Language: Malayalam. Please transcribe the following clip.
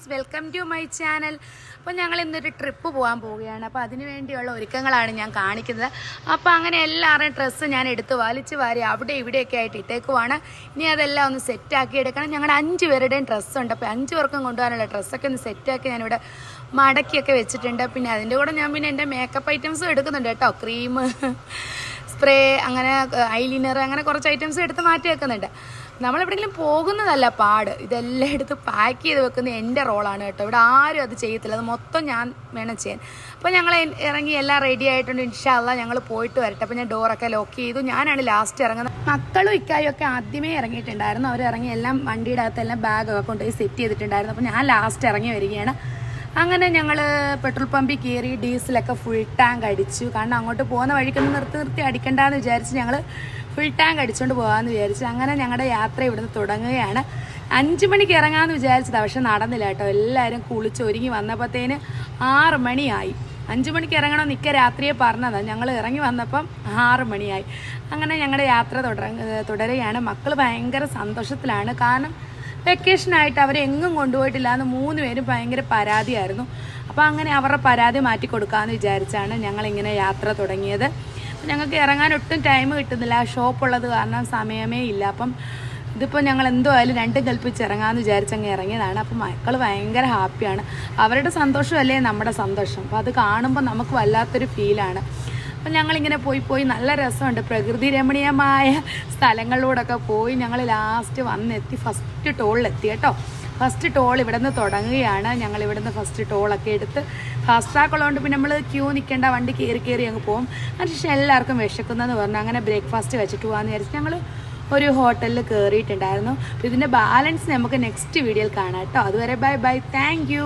Friends welcome to my channel അപ്പോൾ ഞങ്ങൾ ഇന്നൊരു ട്രിപ്പ് പോകാൻ പോവുകയാണ്. അപ്പോൾ അതിന് വേണ്ടിയുള്ള ഒരുക്കങ്ങളാണ് ഞാൻ കാണിക്കുന്നത്. അപ്പോൾ അങ്ങനെ എല്ലാവരുടെയും ഡ്രസ്സ് ഞാൻ എടുത്ത് വലിച്ച് വാരി അവിടെ ഇവിടെയൊക്കെ ആയിട്ട് ഇട്ടേക്കുവാണ്. ഇനി അതെല്ലാം ഒന്ന് സെറ്റാക്കി എടുക്കണം. ഞങ്ങളുടെ അഞ്ച് പേരുടെയും ഡ്രസ്സുണ്ട് അപ്പോൾ അഞ്ച് പേർക്കും കൊണ്ടുപോകാനുള്ള ഡ്രസ്സൊക്കെ ഒന്ന് സെറ്റാക്കി ഞാനിവിടെ മടക്കിയൊക്കെ വെച്ചിട്ടുണ്ട്. പിന്നെ അതിന്റെ കൂടെ ഞാൻ പിന്നെ എന്റെ മേക്കപ്പ് ഐറ്റംസും എടുക്കുന്നുണ്ട് കേട്ടോ. ക്രീം സ്പ്രേ അങ്ങനെ ഐലിനർ അങ്ങനെ കുറച്ച് ഐറ്റംസ് എടുത്ത് മാറ്റി വെക്കുന്നുണ്ട് നമ്മളെവിടെയെങ്കിലും പോകുന്നതല്ല പാട്. ഇതെല്ലാം എടുത്ത് പാക്ക് ചെയ്ത് വെക്കുന്ന എന്റെ റോളാണ് കേട്ടോ. ഇവിടെ ആരും അത് ചെയ്യത്തില്ല. അത് മൊത്തം ഞാൻ വേണം ചെയ്യാൻ. അപ്പോൾ ഞങ്ങൾ ഇറങ്ങി എല്ലാം റെഡി ആയിട്ടുണ്ട്. ഇൻഷാല്ല ഞങ്ങൾ പോയിട്ട് വരട്ടെ. അപ്പോൾ ഞാൻ ഡോറൊക്കെ ലോക്ക് ചെയ്തു. ഞാനാണ് ലാസ്റ്റ് ഇറങ്ങുന്നത്. മക്കളും ഇക്കായും ഒക്കെ ആദ്യമേ ഇറങ്ങിയിട്ടുണ്ടായിരുന്നു. അവർ ഇറങ്ങി എല്ലാം വണ്ടിയുടെ അകത്തെല്ലാം ബാഗൊക്കെ കൊണ്ടുപോയി സെറ്റ് ചെയ്തിട്ടുണ്ടായിരുന്നു. അപ്പോൾ ഞാൻ ലാസ്റ്റ് ഇറങ്ങി വരികയാണ്. അങ്ങനെ ഞങ്ങൾ പെട്രോൾ പമ്പിൽ കയറി ഡീസലൊക്കെ ഫുൾ ടാങ്ക് അടിച്ചു. കാരണം അങ്ങോട്ട് പോകുന്ന വഴിക്കൊന്ന് നിർത്തി നിർത്തി അടിക്കണ്ടെന്ന് വിചാരിച്ച് ഞങ്ങൾ ഫുൾ ടാങ്ക് അടിച്ചുകൊണ്ട് പോകാമെന്ന് വിചാരിച്ചു അങ്ങനെ ഞങ്ങളുടെ യാത്ര ഇവിടുന്ന് തുടങ്ങുകയാണ്. അഞ്ച് മണിക്ക് ഇറങ്ങാമെന്ന് വിചാരിച്ചതാണ് പക്ഷെ നടന്നില്ല കേട്ടോ. എല്ലാവരും കുളിച്ച് ഒരുങ്ങി വന്നപ്പോഴത്തേന് ആറ് മണിയായി. അഞ്ച് മണിക്ക് ഇറങ്ങണം നിൽക്ക രാത്രിയെ പറഞ്ഞതാണ് ഞങ്ങൾ ഇറങ്ങി വന്നപ്പം ആറ് മണിയായി. അങ്ങനെ ഞങ്ങളുടെ യാത്ര തുടര തുടരുകയാണ്. മക്കൾ ഭയങ്കര സന്തോഷത്തിലാണ്. കാരണം വെക്കേഷനായിട്ട് അവരെ എങ്ങും കൊണ്ടുപോയിട്ടില്ല. എന്ന് മൂന്ന് പേരും ഭയങ്കര പരാതിയായിരുന്നു. അപ്പോൾ അങ്ങനെ അവരുടെ പരാതി മാറ്റി കൊടുക്കാമെന്ന് വിചാരിച്ചാണ് ഞങ്ങളിങ്ങനെ യാത്ര തുടങ്ങിയത്. ഞങ്ങൾക്ക് ഇറങ്ങാൻ ഒട്ടും ടൈം കിട്ടുന്നില്ല. ഷോപ്പുള്ളത് കാരണം സമയമേ ഇല്ല. അപ്പം ഇതിപ്പോൾ ഞങ്ങൾ എന്തോ ആയാലും രണ്ടും കൽപ്പിച്ച് ഇറങ്ങാമെന്ന് വിചാരിച്ചങ്ങ് ഇറങ്ങിയതാണ്. അപ്പം മക്കൾ ഭയങ്കര ഹാപ്പിയാണ് അവരുടെ സന്തോഷമല്ലേ നമ്മുടെ സന്തോഷം? അപ്പോൾ അത് കാണുമ്പോൾ നമുക്ക് വല്ലാത്തൊരു ഫീലാണ് അപ്പം ഞങ്ങളിങ്ങനെ പോയി പോയി നല്ല രസമുണ്ട്. പ്രകൃതി രമണീയമായ സ്ഥലങ്ങളിലൂടെയൊക്കെ പോയി ഞങ്ങൾ ലാസ്റ്റ് വന്നെത്തി. ഫസ്റ്റ് ടോളിലെത്തി കേട്ടോ. ഫസ്റ്റ് ടോൾ ഇവിടെ നിന്ന് തുടങ്ങുകയാണ്. ഞങ്ങൾ ഇവിടെ നിന്ന് ഫസ്റ്റ് ടോളൊക്കെ എടുത്ത് ഫാസ്റ്റ് ട്രാക്ക് ഉള്ളതുകൊണ്ട് പിന്നെ നമ്മൾ ക്യൂ നിൽക്കേണ്ട വണ്ടി കയറി കയറി അങ്ങ് പോകും. അതിനുശേഷം എല്ലാവർക്കും വിശക്കുന്നതെന്ന് പറഞ്ഞു. അങ്ങനെ ബ്രേക്ക്ഫാസ്റ്റ് വെച്ചിട്ട് പോകാമെന്ന് വിചാരിച്ച് ഞങ്ങൾ ഒരു ഹോട്ടലിൽ കയറിയിട്ടുണ്ടായിരുന്നു ഇതിന്റെ ബാലൻസ് നമുക്ക് നെക്സ്റ്റ് വീഡിയോയിൽ കാണാം കേട്ടോ. അതുവരെ ബൈ ബൈ താങ്ക്